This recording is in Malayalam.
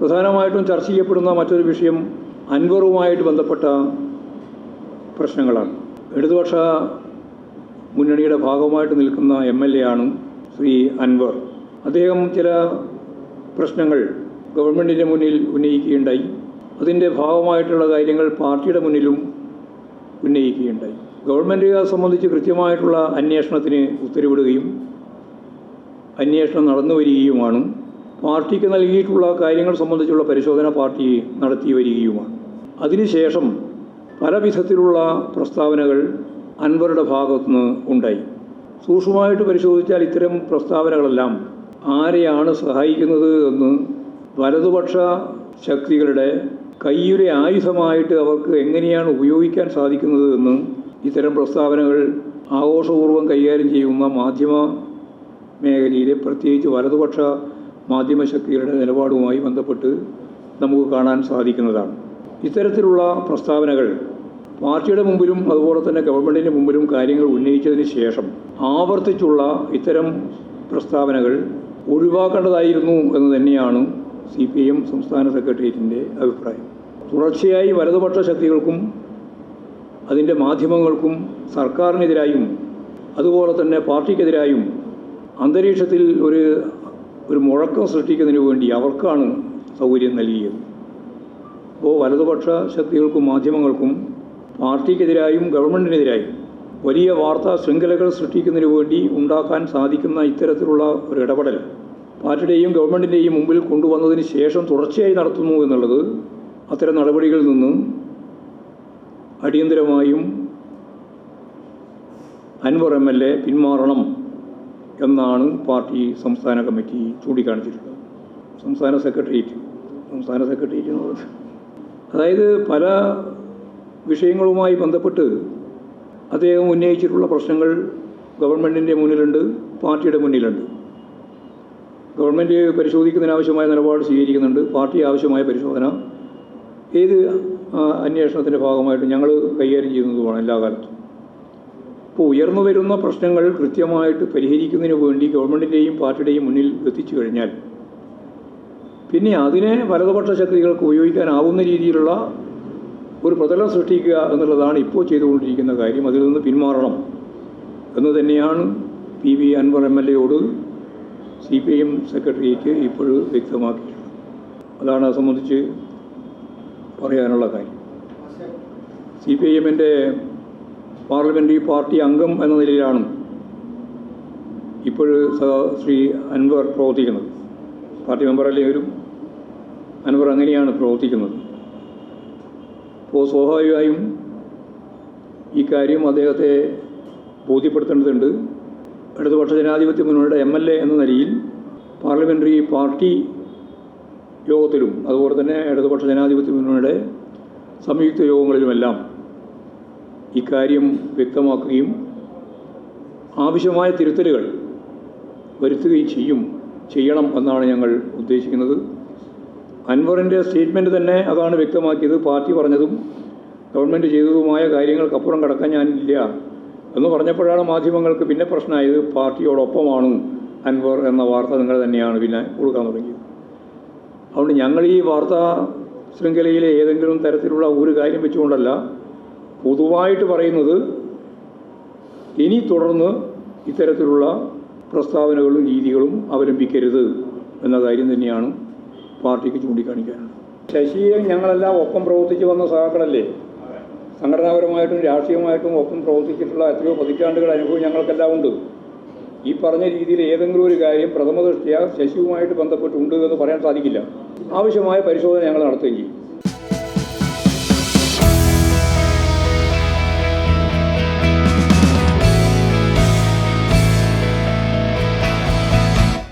പ്രധാനമായിട്ടും ചർച്ച ചെയ്യപ്പെടുന്ന മറ്റൊരു വിഷയം അൻവറുമായിട്ട് ബന്ധപ്പെട്ട പ്രശ്നങ്ങളാണ്. ഇടതുപക്ഷ മുന്നണിയുടെ ഭാഗമായിട്ട് നിൽക്കുന്ന എം എൽ എ ആണ് ശ്രീ അൻവർ. അദ്ദേഹം ചില പ്രശ്നങ്ങൾ ഗവൺമെന്റിന്റെ മുന്നിൽ ഉന്നയിക്കുകയുണ്ടായി. അതിന്റെ ഭാഗമായിട്ടുള്ള കാര്യങ്ങൾ പാർട്ടിയുടെ മുന്നിലും ഉന്നയിക്കുകയുണ്ടായി. ഗവൺമെന്റ് അത് സംബന്ധിച്ച് കൃത്യമായിട്ടുള്ള അന്വേഷണത്തിന് ഉത്തരവിടുകയും അന്വേഷണം നടന്നു വരികയുമാണ് പാർട്ടിക്ക് നൽകിയിട്ടുള്ള കാര്യങ്ങൾ സംബന്ധിച്ചുള്ള പരിശോധന പാർട്ടി നടത്തി വരികയുമാണ്. അതിനുശേഷം പലവിധത്തിലുള്ള പ്രസ്താവനകൾ അൻവറുടെ ഭാഗത്തുനിന്ന് ഉണ്ടായി. സൂക്ഷ്മമായിട്ട് പരിശോധിച്ചാൽ ഇത്തരം പ്രസ്താവനകളെല്ലാം ആരെയാണ് സഹായിക്കുന്നത് എന്ന് വലതുപക്ഷ ശക്തികളുടെ കയ്യുടെ ആയുധമായിട്ട് അവർക്ക് എങ്ങനെയാണ് ഉപയോഗിക്കാൻ സാധിക്കുന്നത് എന്ന് ഇത്തരം പ്രസ്താവനകൾ ആഘോഷപൂർവം കൈകാര്യം ചെയ്യുന്ന മാധ്യമ മേഖലയിലെ പ്രത്യേകിച്ച് വലതുപക്ഷ മാധ്യമശക്തികളുടെ നിലപാടുമായി ബന്ധപ്പെട്ട് നമുക്ക് കാണാൻ സാധിക്കുന്നതാണ്. ഇത്തരത്തിലുള്ള പ്രസ്താവനകൾ പാർട്ടിയുടെ മുമ്പിലും അതുപോലെ തന്നെ ഗവൺമെന്റിന്റെ മുമ്പിലും കാര്യങ്ങൾ ഉന്നയിച്ചതിന് ശേഷം ആവർത്തിച്ചുള്ള ഇത്തരം പ്രസ്താവനകൾ ഒഴിവാക്കേണ്ടതായിരുന്നു എന്ന് തന്നെയാണ് സി പി എം സംസ്ഥാന സെക്രട്ടേറിയറ്റിന്റെ അഭിപ്രായം. തുടർച്ചയായി വലതുപക്ഷ ശക്തികൾക്കും അതിന്റെ മാധ്യമങ്ങൾക്കും സർക്കാരിനെതിരായും അതുപോലെ തന്നെ പാർട്ടിക്കെതിരായും അന്തരീക്ഷത്തിൽ ഒരു ഒരു മുഴക്കം സൃഷ്ടിക്കുന്നതിന് വേണ്ടി അവർക്കാണ് സൗകര്യം നൽകിയത്. അപ്പോൾ വലതുപക്ഷ ശക്തികൾക്കും മാധ്യമങ്ങൾക്കും പാർട്ടിക്കെതിരായും ഗവൺമെന്റിനെതിരായും വലിയ വാർത്താ ശൃംഖലകൾ സൃഷ്ടിക്കുന്നതിന് വേണ്ടി ഉണ്ടാക്കാൻ സാധിക്കുന്ന ഇത്തരത്തിലുള്ള ഒരു ഇടപെടൽ പാർട്ടിയുടെയും ഗവൺമെന്റിന്റെയും മുമ്പിൽ കൊണ്ടുവന്നതിന് ശേഷം തുടർച്ചയായി നടത്തുന്നു എന്നുള്ളത് അത്തരം നടപടികളിൽ നിന്ന് അടിയന്തരമായും അൻവർ എം എൽ എ പിന്മാറണം എന്നാണ് പാർട്ടി സംസ്ഥാന കമ്മിറ്റി ചൂണ്ടിക്കാണിച്ചിട്ടുള്ളത് സംസ്ഥാന സെക്രട്ടേറിയറ്റ് സംസ്ഥാന സെക്രട്ടേറിയറ്റ് അതായത് പല വിഷയങ്ങളുമായി ബന്ധപ്പെട്ട് അദ്ദേഹം ഉന്നയിച്ചിട്ടുള്ള പ്രശ്നങ്ങൾ ഗവൺമെന്റിന്റെ മുന്നിലുണ്ട് പാർട്ടിയുടെ മുന്നിലുണ്ട്. ഗവൺമെന്റ് പരിശോധിക്കുന്നതിനാവശ്യമായ നിലപാട് സ്വീകരിക്കുന്നുണ്ട് പാർട്ടി ആവശ്യമായ പരിശോധന ഏത് അന്വേഷണത്തിന്റെ ഭാഗമായിട്ട് ഞങ്ങൾ കൈകാര്യം ചെയ്യുന്നതുമാണ് എല്ലാ കാലത്തും. ഇപ്പോൾ ഉയർന്നു വരുന്ന പ്രശ്നങ്ങൾ കൃത്യമായിട്ട് പരിഹരിക്കുന്നതിന് വേണ്ടി ഗവൺമെന്റിന്റെയും പാർട്ടിയുടെയും മുന്നിൽ എത്തിച്ചു കഴിഞ്ഞാൽ പിന്നെ അതിനെ വലതുപക്ഷ ശക്തികൾക്ക് ഉപയോഗിക്കാനാവുന്ന രീതിയിലുള്ള ഒരു പ്രതലം സൃഷ്ടിക്കുക എന്നുള്ളതാണ് ഇപ്പോൾ ചെയ്തുകൊണ്ടിരിക്കുന്ന കാര്യം. അതിൽ നിന്ന് പിന്മാറണം എന്ന് തന്നെയാണ് P V Anwar M L എയോട് C P I M സെക്രട്ടറിയേക്ക് ഇപ്പോൾ വ്യക്തമാക്കിയിട്ടുള്ളത്. അതാണ് അത് സംബന്ധിച്ച് പറയാനുള്ള കാര്യം. സി പി ഐ എമ്മിന്റെ പാർലമെന്ററി പാർട്ടി അംഗം എന്ന നിലയിലാണ് ഇപ്പോൾ ശ്രീ അൻവർ പ്രവർത്തിക്കുന്നത്. പാർട്ടി മെമ്പറല്ലേ ഒരു അൻവർ അങ്ങനെയാണ് പ്രവർത്തിക്കുന്നത്. അപ്പോൾ സ്വാഭാവികമായും ഈ കാര്യം അദ്ദേഹത്തെ ബോധ്യപ്പെടുത്തേണ്ടതുണ്ട്. ഇടതുപക്ഷ ജനാധിപത്യ മുന്നണിയുടെ എം എൽ എ എന്ന നിലയിൽ പാർലമെന്ററി പാർട്ടി യോഗത്തിലും അതുപോലെ തന്നെ ഇടതുപക്ഷ ജനാധിപത്യ മുന്നണിയുടെ സംയുക്ത യോഗങ്ങളിലുമെല്ലാം ഇക്കാര്യം വ്യക്തമാക്കുകയും ആവശ്യമായ തിരുത്തലുകൾ വരുത്തുകയും ചെയ്യും ചെയ്യണം എന്നാണ് ഞങ്ങൾ ഉദ്ദേശിക്കുന്നത്. അൻവറിന്റെ സ്റ്റേറ്റ്മെന്റ് തന്നെ അതാണ് വ്യക്തമാക്കിയത്. പാർട്ടി പറഞ്ഞതും ഗവൺമെന്റ് ചെയ്തതുമായ കാര്യങ്ങൾക്കപ്പുറം കടക്കാൻ ഞാനില്ല എന്ന് പറഞ്ഞപ്പോഴാണ് മാധ്യമങ്ങൾക്ക് പിന്നെ പ്രശ്നമായത്. പാർട്ടിയോടൊപ്പമാണ് അൻവർ എന്ന വാർത്ത നിങ്ങൾ തന്നെയാണ് പിന്നെ കൊടുക്കാൻ തുടങ്ങിയത്. അതുകൊണ്ട് ഞങ്ങൾ ഈ വാർത്താ ശൃംഖലയിലെ ഏതെങ്കിലും തരത്തിലുള്ള ഒരു കാര്യം വെച്ചുകൊണ്ടല്ല പൊതുവായിട്ട് പറയുന്നത് ഇനി തുടർന്ന് ഇത്തരത്തിലുള്ള പ്രസ്താവനകളും രീതികളും അവലംബിക്കരുത് എന്ന കാര്യം തന്നെയാണ് പാർട്ടിക്ക് ചൂണ്ടിക്കാണിക്കാനുള്ളത്. ശശിയെ ഞങ്ങളെല്ലാം ഒപ്പം പ്രവർത്തിച്ച് വന്ന സഹാക്കളല്ലേ സംഘടനാപരമായിട്ടും രാഷ്ട്രീയമായിട്ടും ഒപ്പം പ്രവർത്തിച്ചിട്ടുള്ള എത്രയോ പതിറ്റാണ്ടുകൾ അനുഭവം ഞങ്ങൾക്കെല്ലാം ഉണ്ട്. ഈ പറഞ്ഞ രീതിയിൽ ഏതെങ്കിലും ഒരു കാര്യം പ്രഥമ ദൃഷ്ടിയ ശശിയുമായിട്ട് ബന്ധപ്പെട്ടുണ്ട് എന്ന് പറയാൻ സാധിക്കില്ല. ആവശ്യമായ പരിശോധന ഞങ്ങൾ നടത്തുകയും ചെയ്യും.